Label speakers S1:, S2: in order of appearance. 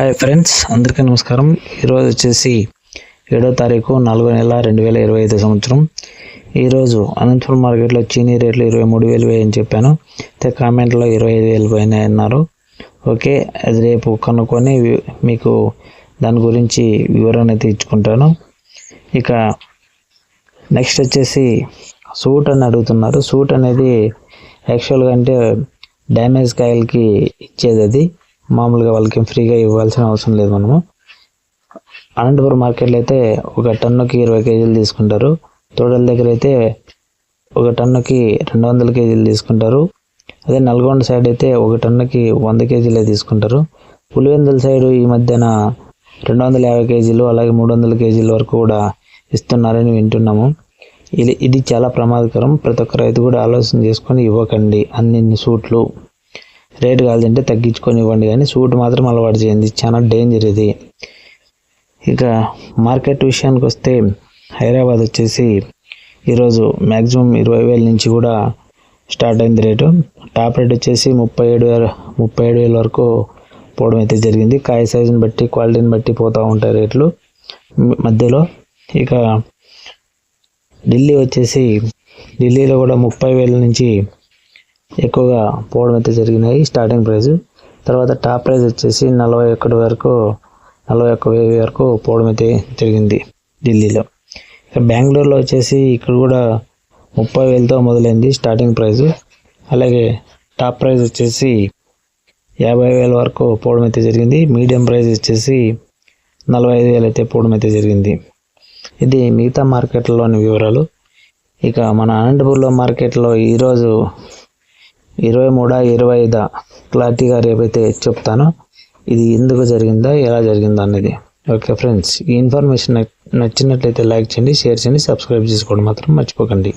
S1: hi friends అందరికీ నమస్కారం ఈరోజు వచ్చేసి ఏడో తారీఖు నాలుగో నెల రెండు వేల ఇరవై ఐదు సంవత్సరం ఈరోజు అనంతపురం మార్కెట్లో చీనీ రేట్లు ఇరవై మూడు వేలు అని చెప్పాను అయితే కామెంట్లో ఇరవై ఐదు వేలు పోయినాయి అన్నారు ఓకే అది రేపు కనుక్కొని మీకు దాని గురించి వివరణ అయితే ఇచ్చుకుంటాను ఇక నెక్స్ట్ వచ్చేసి సూట్ అని అడుగుతున్నారు సూట్ అనేది యాక్చువల్గా అంటే డ్యామేజ్ కాయలకి ఇచ్చేది అది మామూలుగా వాళ్ళకి ఫ్రీగా ఇవ్వాల్సిన అవసరం లేదు మనము అనంతపురం మార్కెట్లో అయితే ఒక టన్నుకి ఇరవై కేజీలు తీసుకుంటారు తోటల దగ్గర అయితే ఒక టన్నుకి రెండు వందల కేజీలు తీసుకుంటారు అదే నల్గొండ సైడ్ అయితే ఒక టన్నుకి వంద కేజీలే తీసుకుంటారు పులివెందుల సైడ్ ఈ మధ్యన రెండు వందల యాభై కేజీలు అలాగే మూడు వందల కేజీల వరకు కూడా ఇస్తున్నారని వింటున్నాము ఇది ఇది చాలా ప్రమాదకరం ప్రతి ఒక్క రైతు కూడా ఆలోచన చేసుకొని ఇవ్వకండి అన్ని సూట్లు రేటు కాదు తగ్గించుకొని ఇవ్వండి కానీ సూట్ మాత్రం అలవాటు చేయండి చాలా డేంజర్ ఇది ఇక మార్కెట్ విషయానికి వస్తే హైదరాబాద్ వచ్చేసి ఈరోజు మ్యాక్సిమం ఇరవై వేల నుంచి కూడా స్టార్ట్ అయింది రేటు టాప్ రేట్ వచ్చేసి ముప్పై ఏడు వేల ముప్పై ఏడు వేల వరకు పోవడం అయితే జరిగింది కాయ సైజుని బట్టి క్వాలిటీని బట్టి పోతూ ఉంటాయి రేట్లు మధ్యలో ఇక ఢిల్లీ వచ్చేసి ఢిల్లీలో కూడా ముప్పై వేల నుంచి ఎక్కువగా పోవడం అయితే జరిగినాయి స్టార్టింగ్ ప్రైస్ తర్వాత టాప్ ప్రైజ్ వచ్చేసి నలభై ఒకటి వరకు నలభై ఒక్క వేవి వరకు పోవడం అయితే జరిగింది ఢిల్లీలో ఇక బెంగళూరులో వచ్చేసి ఇక్కడ కూడా ముప్పై వేలతో మొదలైంది స్టార్టింగ్ ప్రైజ్ అలాగే టాప్ ప్రైజ్ వచ్చేసి యాభై వేల వరకు పోవడం అయితే జరిగింది మీడియం ప్రైజ్ వచ్చేసి నలభై ఐదు వేలు అయితే పోవడం అయితే జరిగింది ఇది మిగతా మార్కెట్లోని వివరాలు ఇక మన అనంతపూర్లో మార్కెట్లో ఈరోజు ఇరవై మూడా ఇరవై ఐదా క్లారిటీగా రేపైతే చెప్తానో ఇది ఎందుకు జరిగిందా ఎలా జరిగిందా అనేది ఓకే ఫ్రెండ్స్ ఈ ఇన్ఫర్మేషన్ నచ్చినట్లయితే లైక్ చేయండి షేర్ చేయండి సబ్స్క్రైబ్ చేసుకోవడం మాత్రం మర్చిపోకండి